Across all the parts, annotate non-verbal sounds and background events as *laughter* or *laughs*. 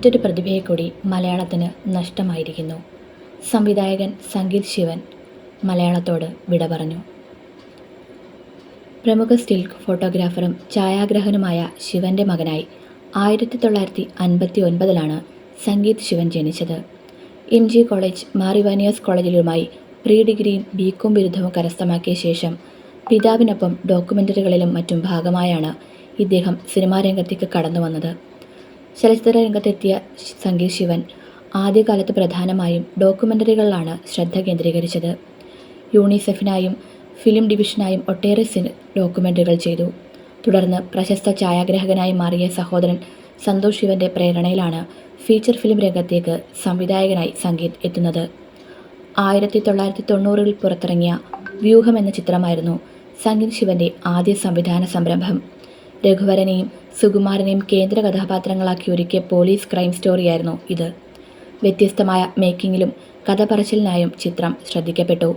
മറ്റൊരു പ്രതിഭയെ കൂടി മലയാളത്തിന് നഷ്ടമായിരിക്കുന്നു. സംവിധായകൻ സംഗീത് ശിവൻ മലയാളത്തോട് വിട പറഞ്ഞു. പ്രമുഖ സ്റ്റിൽ ഫോട്ടോഗ്രാഫറും ഛായാഗ്രഹനുമായ ശിവന്റെ മകനായി ആയിരത്തി തൊള്ളായിരത്തി അൻപത്തി ഒൻപതിലാണ് സംഗീത് ശിവൻ ജനിച്ചത്. എം ജി കോളേജ് മാറിവാനിയസ് കോളേജിലുമായി പ്രീ ഡിഗ്രിയും ബികോം ബിരുദവും കരസ്ഥമാക്കിയ ശേഷം പിതാവിനൊപ്പം ഡോക്യുമെന്ററികളിലും മറ്റും ഭാഗമായാണ് ഇദ്ദേഹം സിനിമാ രംഗത്തേക്ക് കടന്നു വന്നത് ചലച്ചിത്ര രംഗത്തെത്തിയ സംഗീത് ശിവൻ ആദ്യകാലത്ത് പ്രധാനമായും ഡോക്യുമെന്ററികളിലാണ് ശ്രദ്ധ കേന്ദ്രീകരിച്ചത്. യൂണിസെഫിനായും ഫിലിം ഡിവിഷനായും ഒട്ടേറെ സിനി ഡോക്യുമെന്ററികൾ ചെയ്തു. തുടർന്ന് പ്രശസ്ത ഛായാഗ്രാഹകനായി മാറിയ സഹോദരൻ സന്തോഷ് ശിവന്റെ പ്രേരണയിലാണ് ഫീച്ചർ ഫിലിം രംഗത്തേക്ക് സംവിധായകനായി സംഗീത് എത്തുന്നത്. ആയിരത്തി തൊള്ളായിരത്തി തൊണ്ണൂറിൽ പുറത്തിറങ്ങിയ വ്യൂഹം എന്ന ചിത്രമായിരുന്നു സംഗീത് ശിവന്റെ ആദ്യ സംവിധാന സംരംഭം. രഘുവരനെയും സുകുമാരനെയും കേന്ദ്ര കഥാപാത്രങ്ങളാക്കി ഒരുക്കിയ പോലീസ് ക്രൈം സ്റ്റോറിയായിരുന്നു ഇത്. വ്യത്യസ്തമായ മേക്കിങ്ങിലും കഥ പറച്ചിലിനായും ചിത്രം ശ്രദ്ധിക്കപ്പെട്ടു.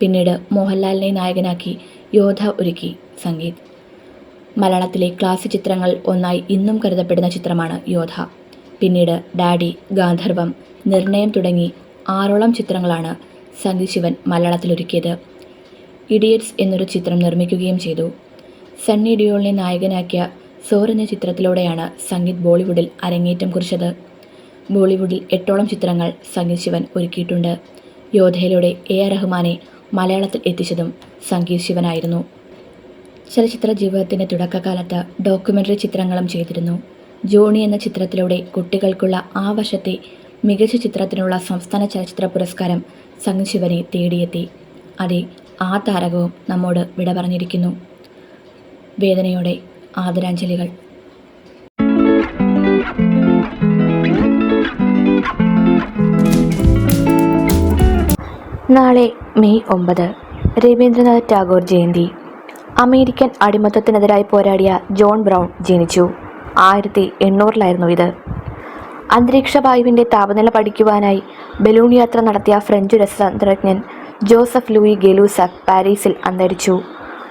പിന്നീട് മോഹൻലാലിനെ നായകനാക്കി യോധ ഒരുക്കി സംഗീത്. മലയാളത്തിലെ ക്ലാസിക് ചിത്രങ്ങൾ ഒന്നായി ഇന്നും കരുതപ്പെടുന്ന ചിത്രമാണ് യോധ പിന്നീട് ഡാഡി ഗാന്ധർവം നിർണയം തുടങ്ങി ആറോളം ചിത്രങ്ങളാണ് സംഗീത് ശിവൻ മലയാളത്തിലൊരുക്കിയത്. ഇഡിയറ്റ്സ് എന്നൊരു ചിത്രം നിർമ്മിക്കുകയും ചെയ്തു. സണ്ണി ഡിയോളിനെ നായകനാക്കിയ സോർ എന്ന ചിത്രത്തിലൂടെയാണ് സംഗീത് ബോളിവുഡിൽ അരങ്ങേറ്റം കുറിച്ചത്. ബോളിവുഡിൽ എട്ടോളം ചിത്രങ്ങൾ സംഗീത് ശിവൻ ഒരുക്കിയിട്ടുണ്ട്. യോധയിലൂടെ എ ആർ റഹ്മാനെ മലയാളത്തിൽ എത്തിച്ചതും സംഗീത് ശിവനായിരുന്നു. ചലച്ചിത്ര ജീവിതത്തിന്റെ തുടക്കകാലത്ത് ഡോക്യുമെന്ററി ചിത്രങ്ങളും ചെയ്തിരുന്നു. ജോണി എന്ന ചിത്രത്തിലൂടെ കുട്ടികൾക്കുള്ള ആ വർഷത്തെ മികച്ച ചിത്രത്തിനുള്ള സംസ്ഥാന ചലച്ചിത്ര പുരസ്കാരം സംഗീത് ശിവനെ തേടിയെത്തി. അതെ ആ താരകവും നമ്മോട് വിട പറഞ്ഞിരിക്കുന്നു വേദനയോടെ ആദരാഞ്ജലികൾ. നാളെ മെയ് ഒമ്പത് രവീന്ദ്രനാഥ് ടാഗോർ ജയന്തി. അമേരിക്കൻ അടിമത്തത്തിനെതിരായി പോരാടിയ ജോൺ ബ്രൗൺ ജനിച്ചു. ആയിരത്തി എണ്ണൂറിലായിരുന്നു ഇത്. അന്തരീക്ഷ വായുവിന്റെ താപനില പഠിക്കുവാനായി ബലൂൺ യാത്ര നടത്തിയ ഫ്രഞ്ച് രസതന്ത്രജ്ഞൻ ജോസഫ് ലൂയി ഗെലൂസഫ് പാരീസിൽ അന്തരിച്ചു.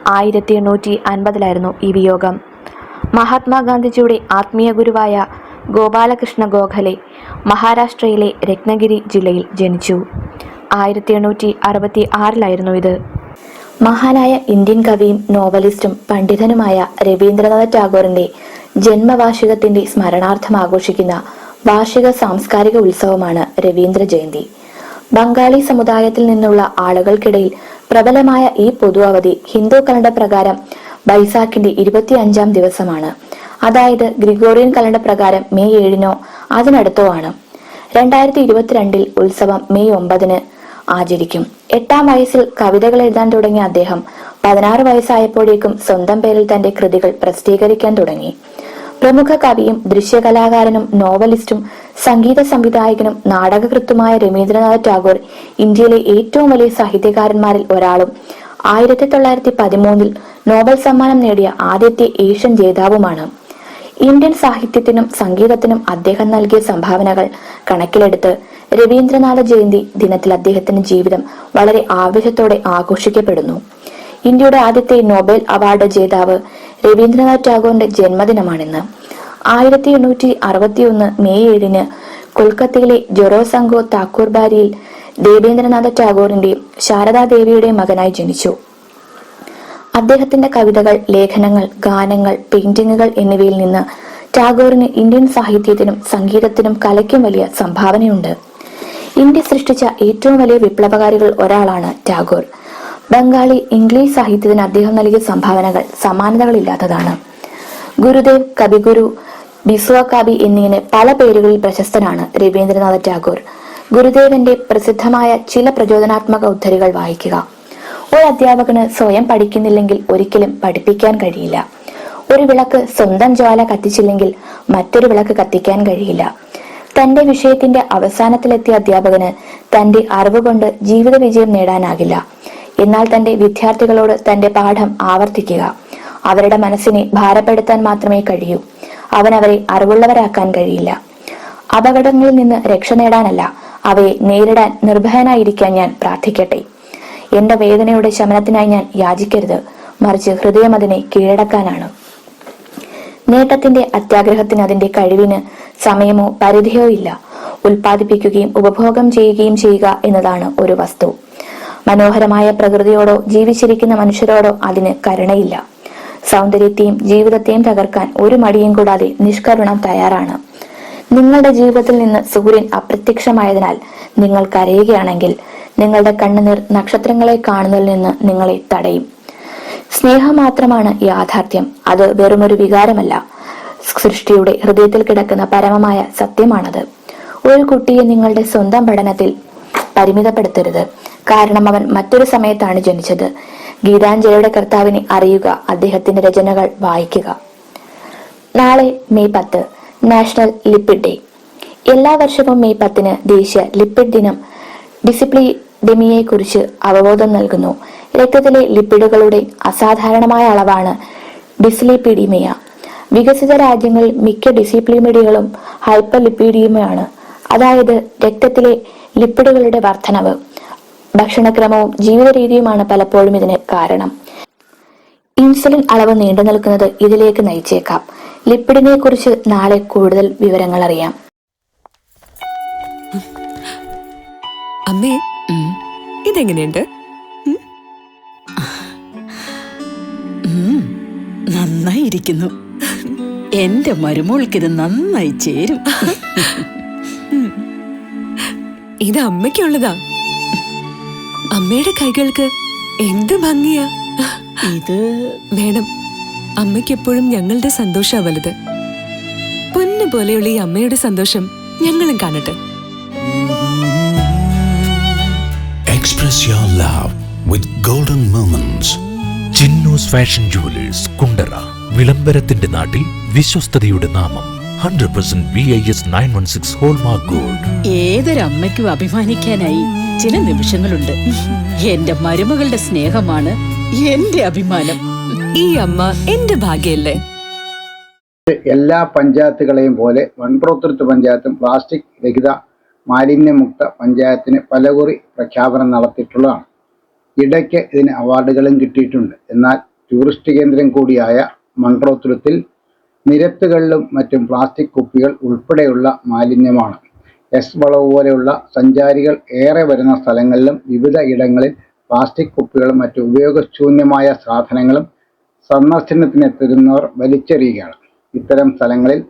ആയിരത്തി എണ്ണൂറ്റി അൻപതിലായിരുന്നു ഈ വിയോഗം. മഹാത്മാഗാന്ധിജിയുടെ ആത്മീയ ഗുരുവായ ഗോപാലകൃഷ്ണ ഗോഖലെ മഹാരാഷ്ട്രയിലെ രത്നഗിരി ജില്ലയിൽ ജനിച്ചു. ആയിരത്തി എണ്ണൂറ്റി അറുപത്തി ആറിലായിരുന്നു ഇത്. മഹാനായ ഇന്ത്യൻ കവിയും നോവലിസ്റ്റും പണ്ഡിതനുമായ രവീന്ദ്രനാഥ് ടാഗോറിന്റെ ജന്മവാർഷികത്തിന്റെ സ്മരണാർത്ഥം ആഘോഷിക്കുന്ന വാർഷിക സാംസ്കാരിക ഉത്സവമാണ് രവീന്ദ്ര ജയന്തി. ബംഗാളി സമുദായത്തിൽ നിന്നുള്ള ആളുകൾക്കിടയിൽ പ്രബലമായ ഈ പൊതു അവധി ഹിന്ദു കലണ്ടർ പ്രകാരം ബൈസാഖിന്റെ ഇരുപത്തിയഞ്ചാം ദിവസമാണ്. അതായത് ഗ്രിഗോറിയൻ കലണ്ടർ പ്രകാരം മെയ് ഏഴിനോ അതിനടുത്തോ ആണ് രണ്ടായിരത്തി ഇരുപത്തിരണ്ടിൽ ഉത്സവം മെയ് ഒമ്പതിന് ആചരിക്കും. എട്ടാം വയസ്സിൽ കവിതകൾ എഴുതാൻ തുടങ്ങിയ അദ്ദേഹം പതിനാറ് വയസ്സായപ്പോഴേക്കും സ്വന്തം പേരിൽ തന്റെ കൃതികൾ പ്രസിദ്ധീകരിക്കാൻ തുടങ്ങി. പ്രമുഖ കവിയും ദൃശ്യകലാകാരനും നോവലിസ്റ്റും സംഗീത സംവിധായകനും നാടകകൃത്തുമായ രവീന്ദ്രനാഥ് ടാഗോർ ഇന്ത്യയിലെ ഏറ്റവും വലിയ സാഹിത്യകാരന്മാരിൽ ഒരാളും. ആയിരത്തി തൊള്ളായിരത്തി പതിമൂന്നിൽ നോബൽ സമ്മാനം നേടിയ ആദ്യത്തെ ഏഷ്യൻ ജേതാവുമാണ്. ഇന്ത്യൻ സാഹിത്യത്തിനും സംഗീതത്തിനും അദ്ദേഹം നൽകിയ സംഭാവനകൾ കണക്കിലെടുത്ത് രവീന്ദ്രനാഥ ജയന്തി ദിനത്തിൽ അദ്ദേഹത്തിന്റെ ജീവിതം വളരെ ആവേശത്തോടെ ആഘോഷിക്കപ്പെടുന്നു. ഇന്ത്യയുടെ ആദ്യത്തെ നൊബേൽ അവാർഡ് ജേതാവ് രവീന്ദ്രനാഥ് ടാഗോറിന്റെ ജന്മദിനമാണിന്ന്. ആയിരത്തി എണ്ണൂറ്റി അറുപത്തിയൊന്ന് മെയ് ഏഴിന് കൊൽക്കത്തയിലെ ജൊറോസംഗോ താക്കൂർ ബാരിയിൽ ദേവേന്ദ്രനാഥ ടാഗോറിന്റെ ശാരദാദേവിയുടെ മകനായി ജനിച്ചു. അദ്ദേഹത്തിന്റെ കവിതകൾ ലേഖനങ്ങൾ ഗാനങ്ങൾ പെയിന്റിങ്ങുകൾ എന്നിവയിൽ നിന്ന് ടാഗോറിന് ഇന്ത്യൻ സാഹിത്യത്തിനും സംഗീതത്തിനും കലയ്ക്കും വലിയ സംഭാവനയുണ്ട്. ഇന്ത്യ സൃഷ്ടിച്ച ഏറ്റവും വലിയ വിപ്ലവകാരികൾ ഒരാളാണ് ടാഗോർ. ബംഗാളി ഇംഗ്ലീഷ് സാഹിത്യത്തിന് അദ്ദേഹം നൽകിയ സംഭാവനകൾ സമാനതകളില്ലാത്തതാണ്. ഗുരുദേവ് കവിഗുരു ബിസ്വ കവി എന്നിങ്ങനെ പല പേരുകളിൽ പ്രശസ്തനാണ് രവീന്ദ്രനാഥ ടാഗോർ. ഗുരുദേവന്റെ പ്രസിദ്ധമായ ചില പ്രചോദനാത്മക ഉദ്ധരികൾ വായിക്കുക. ഒരു അധ്യാപകന് സ്വയം പഠിക്കുന്നില്ലെങ്കിൽ ഒരിക്കലും പഠിപ്പിക്കാൻ കഴിയില്ല. ഒരു വിളക്ക് സ്വന്തം ജ്വാല കത്തിച്ചില്ലെങ്കിൽ മറ്റൊരു വിളക്ക് കത്തിക്കാൻ കഴിയില്ല. തന്റെ വിഷയത്തിന്റെ അവസാനത്തിലെത്തിയ അധ്യാപകന് തന്റെ അറിവ് കൊണ്ട് ജീവിത വിജയം നേടാനാകില്ല. എന്നാൽ തന്റെ വിദ്യാർത്ഥികളോട് തന്റെ പാഠം ആവർത്തിക്കുക. അവരുടെ മനസ്സിനെ ഭാരപ്പെടുത്താൻ മാത്രമേ കഴിയൂ. അവൻ അവരെ അറിവുള്ളവരാക്കാൻ കഴിയില്ല. അപകടങ്ങളിൽ നിന്ന് രക്ഷ നേടാനല്ല അവയെ നേരിടാൻ നിർഭയനായിരിക്കാൻ ഞാൻ പ്രാർത്ഥിക്കട്ടെ. എന്റെ വേദനയുടെ ശമനത്തിനായി ഞാൻ യാചിക്കരുത് മറിച്ച് ഹൃദയം അതിനെ കീഴടക്കാനാണ്. നേട്ടത്തിന്റെ അത്യാഗ്രഹത്തിന് അതിന്റെ കഴിവിന് സമയമോ പരിധിയോ ഇല്ല. ഉൽപ്പാദിപ്പിക്കുകയും ഉപഭോഗം ചെയ്യുകയും ചെയ്യുക എന്നതാണ് ഒരു വസ്തു. മനോഹരമായ പ്രകൃതിയോടോ ജീവിച്ചിരിക്കുന്ന മനുഷ്യരോടോ അതിന് കരുണയില്ല. സൗന്ദര്യത്തെയും ജീവിതത്തെയും തകർക്കാൻ ഒരു മടിയും കൂടാതെ നിഷ്കരുണം തയ്യാറാണ്. നിങ്ങളുടെ ജീവിതത്തിൽ നിന്ന് സൂര്യൻ അപ്രത്യക്ഷമായതിനാൽ നിങ്ങൾ കരയുകയാണെങ്കിൽ നിങ്ങളുടെ കണ്ണുനീർ നക്ഷത്രങ്ങളെ കാണുന്നതിൽ നിന്ന് നിങ്ങളെ തടയും. സ്നേഹം മാത്രമാണ് യാഥാർത്ഥ്യം. അത് വെറുമൊരു വികാരമല്ല. സൃഷ്ടിയുടെ ഹൃദയത്തിൽ കിടക്കുന്ന പരമമായ സത്യമാണത്. ഒരു കുട്ടിയെ നിങ്ങളുടെ സ്വന്തം പഠനത്തിൽ പരിമിതപ്പെടുത്തരുത്. കാരണം അവൻ മറ്റൊരു സമയത്താണ് ജനിച്ചത്. ഗീതാഞ്ജലിയുടെ കർത്താവിനെ അറിയുക അദ്ദേഹത്തിന്റെ രചനകൾ വായിക്കുക. നാളെ മെയ് പത്ത് നാഷണൽ ലിപ്പിഡ് ഡേ. എല്ലാ വർഷവും മെയ് പത്തിന് ദേശീയ ലിപ്പിഡ് ദിനം. ഡിസിപ്ലിഡെമിയെ കുറിച്ച് അവബോധം നൽകുന്നു. രക്തത്തിലെ ലിപ്പിഡുകളുടെ അസാധാരണമായ അളവാണ് ഡിസ്ലിപിഡിമിയ. വികസിത രാജ്യങ്ങളിൽ മിക്ക ഡിസിപ്ലിമിഡികളും ഹൈപ്പർ ലിപിഡിയുമാണ് അതായത് രക്തത്തിലെ ലിപ്പിഡുകളുടെ വർധനവ് ഭക്ഷണക്രമവും ജീവിത രീതിയുമാണ് പലപ്പോഴും ഇതിന് കാരണം. ഇൻസുലിൻ അളവ് നീണ്ടു നിൽക്കുന്നത് ഇതിലേക്ക് നയിച്ചേക്കാം. ലിപ്പിഡിനെ കുറിച്ച് നാളെ കൂടുതൽ വിവരങ്ങൾ അറിയാം. അമ്മേ ഇതെങ്ങനെയുണ്ട്? നന്നായി നന്നായിരിക്കുന്നു എന്റെ മരുമോൾക്ക് മരുമോൾക്കിത് നന്നായി ചേരും. *laughs* ഇത് അമ്മയ്ക്കുള്ളതാ. അമ്മയുടെ കൈകൾക്ക് എന്ത് ഭംഗിയാ. ഇത് വേണം അമ്മയ്ക്ക് എപ്പോഴും ഞങ്ങളുടെ സന്തോഷാ വലുത് പൊന്നു പോലെയുള്ള ഈ അമ്മയുടെ സന്തോഷം ഞങ്ങളും കാണട്ടെ. Express your love with golden moments. Chinnus fashion jewellers Kundara വിളംബരത്തിന്റെ നാട്ടിൽ വിശ്വസ്തയുടെ നാമം. Hundred percent B I S nine one six hallmark gold ഏതൊരമ്മയ്ക്കും അഭിമാനിക്കാനായി ചില നിമിഷങ്ങളുണ്ട്. എന്റെ മരുമകളുടെ സ്നേഹമാണ് എന്റെ അഭിമാനം. ഈ അമ്മ എന്റെ ഭാഗ്യല്ലേ? എല്ലാ പഞ്ചായത്തുകളെയും പോലെ വൺപ്രോത്തൃത്വ പഞ്ചായത്തും പ്ലാസ്റ്റിക് രഹിത മാലിന്യമുക്ത പഞ്ചായത്തിന് പലകുറി പ്രഖ്യാപനം നടത്തിയിട്ടുള്ളതാണ്. ഇടയ്ക്ക് ഇതിന് അവാർഡുകളും കിട്ടിയിട്ടുണ്ട്. എന്നാൽ ടൂറിസ്റ്റ് കേന്ദ്രം കൂടിയായ മൺട്രോത്തുരുത്തിൽ നിരത്തുകളിലും മറ്റും പ്ലാസ്റ്റിക് കുപ്പികൾ ഉൾപ്പെടെയുള്ള മാലിന്യമാണ്. എസ് വളവ് പോലെയുള്ള സഞ്ചാരികൾ ഏറെ വരുന്ന സ്ഥലങ്ങളിലും വിവിധ ഇടങ്ങളിൽ പ്ലാസ്റ്റിക് കുപ്പികളും മറ്റു ഉപയോഗശൂന്യമായ സാധനങ്ങളും സന്ദർശനത്തിനെത്തുന്നവർ വലിച്ചെറിയുകയാണ്. ഇത്തരം സ്ഥലങ്ങളിൽ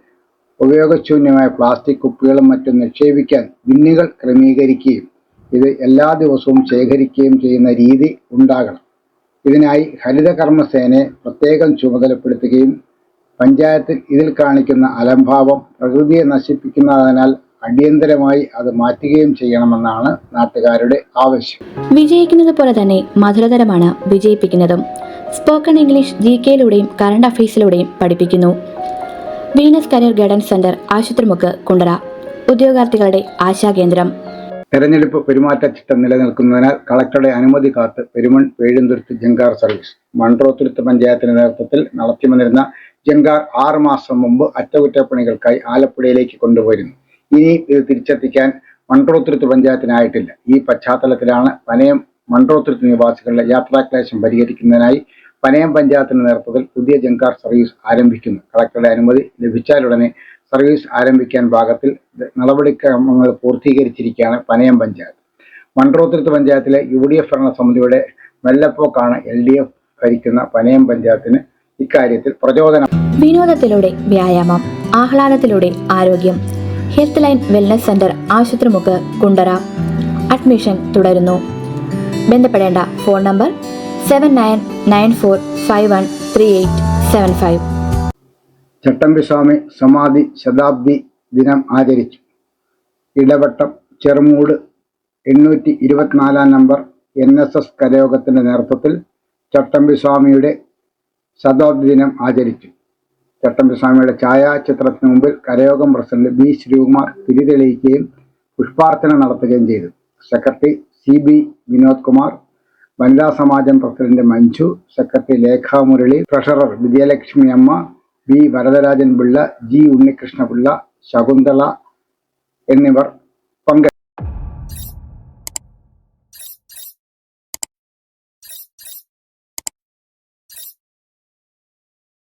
ഉപയോഗശൂന്യമായ പ്ലാസ്റ്റിക് കുപ്പികളും മറ്റും നിക്ഷേപിക്കാൻ ബിന്നുകൾ ക്രമീകരിക്കുകയും ഇത് എല്ലാ ദിവസവും ശേഖരിക്കുകയും ചെയ്യുന്ന രീതി ഉണ്ടാകണം. ഇതിനായി ഹരിതകർമ്മസേനയെ പ്രത്യേകം ചുമതലപ്പെടുത്തുകയും പഞ്ചായത്തിൽ ഇതിൽ കാണിക്കുന്ന അലംഭാവം പ്രകൃതിയെ നശിപ്പിക്കുന്നതിനാൽ അടിയന്തരമായി അത് മാറ്റുകയും ചെയ്യണമെന്നാണ് നാട്ടുകാരുടെ ആവശ്യം. വിജയിക്കുന്നത് പോലെ തന്നെ മധുരതരമാണ് വിജയിപ്പിക്കുന്നതും. സ്പോക്കൺ ഇംഗ്ലീഷ് ജി കെയിലൂടെയും കറണ്ട് അഫയേഴ്സിലൂടെയും പഠിപ്പിക്കുന്നു. Venus career guidance centre Asupathrimukku Kundara. ഉദ്യോഗാർത്ഥികളുടെ ആശാകേന്ദ്രം തെരഞ്ഞെടുപ്പ് പെരുമാറ്റച്ചട്ടം നിലനിൽക്കുന്നതിനാൽ കളക്ടറുടെ അനുമതി കാത്ത് പെരുമൺ പേഴുന്തുരുത്ത് ജങ്കാർ സർവീസ്. മൺട്രോത്തുരുത്ത് പഞ്ചായത്തിന്റെ നേതൃത്വത്തിൽ നടത്തിവന്നിരുന്ന ജങ്കാർ ആറ് മാസം മുമ്പ് അറ്റകുറ്റപ്പണികൾക്കായി ആലപ്പുഴയിലേക്ക് കൊണ്ടുപോയിരുന്നു. ഇനി ഇത് തിരിച്ചെത്തിക്കാൻ മൺട്രോത്തുരുത്ത് പഞ്ചായത്തിനായിട്ടില്ല. ഈ പശ്ചാത്തലത്തിലാണ് പനയം മൺട്രോത്തുരുത്ത് നിവാസികളുടെ യാത്രാക്ലേശം പരിഹരിക്കുന്നതിനായി പനയം പഞ്ചായത്തിന്റെ നേതൃത്വത്തിൽ പുതിയ ജങ്കാർ സർവീസ് ആരംഭിക്കുന്നു. കളക്ടറുടെ അനുമതി ലഭിച്ചാലുടനെ സർവീസ് ആരംഭിക്കാൻ പാകത്തിൽ നടപടിക്രമങ്ങൾ പൂർത്തീകരിച്ചിരിക്കുകയാണ് പനയം പഞ്ചായത്ത്. മൺട്രോത്തുരുത്ത് പഞ്ചായത്തിലെ യു ഡി എഫ് ഭരണസമിതിയുടെ മെല്ലപ്പോക്കാണ് എൽ ഡി എഫ് ഭരിക്കുന്ന പനയം പഞ്ചായത്തിന് ഇക്കാര്യത്തിൽ പ്രചോദനം. വിനോദത്തിലൂടെ വ്യായാമം ആഹ്ലാദത്തിലൂടെ ആരോഗ്യം. Health line wellness centre Asupathrimukku Kundara. Admission തുടരുന്നു. ബന്ധപ്പെടേണ്ട phone number seven nine nine four five one three eight seven five. Chattampi Swami സമാധി ശതാബ്ദി ദിനം ആചരിച്ചു. ഇടവട്ടം ചെറുമൂട് എണ്ണൂറ്റി ഇരുപത്തിനാലാം നമ്പർ എൻ എസ് എസ് കരയോഗത്തിന്റെ നേതൃത്വത്തിൽ ചട്ടമ്പിസ്വാമിയുടെ ശതാബ്ദി ദിനം ആചരിച്ചു. ചട്ടമ്പിസ്വാമിയുടെ ഛായാചിത്രത്തിന് മുമ്പിൽ കരയോഗം പ്രസിഡന്റ് ബി ശ്രീകുമാർ തിരിതെളിയിക്കുകയും പുഷ്പാർച്ചന നടത്തുകയും ചെയ്തു. Secretary C B Vinod Kumar വനിതാ സമാജം president Manju secretary Lekha Murali treasurer Vijayalakshmi Amma B Varadarajan Pillai G Unnikrishna Pillai Shakuntala എന്നിവർ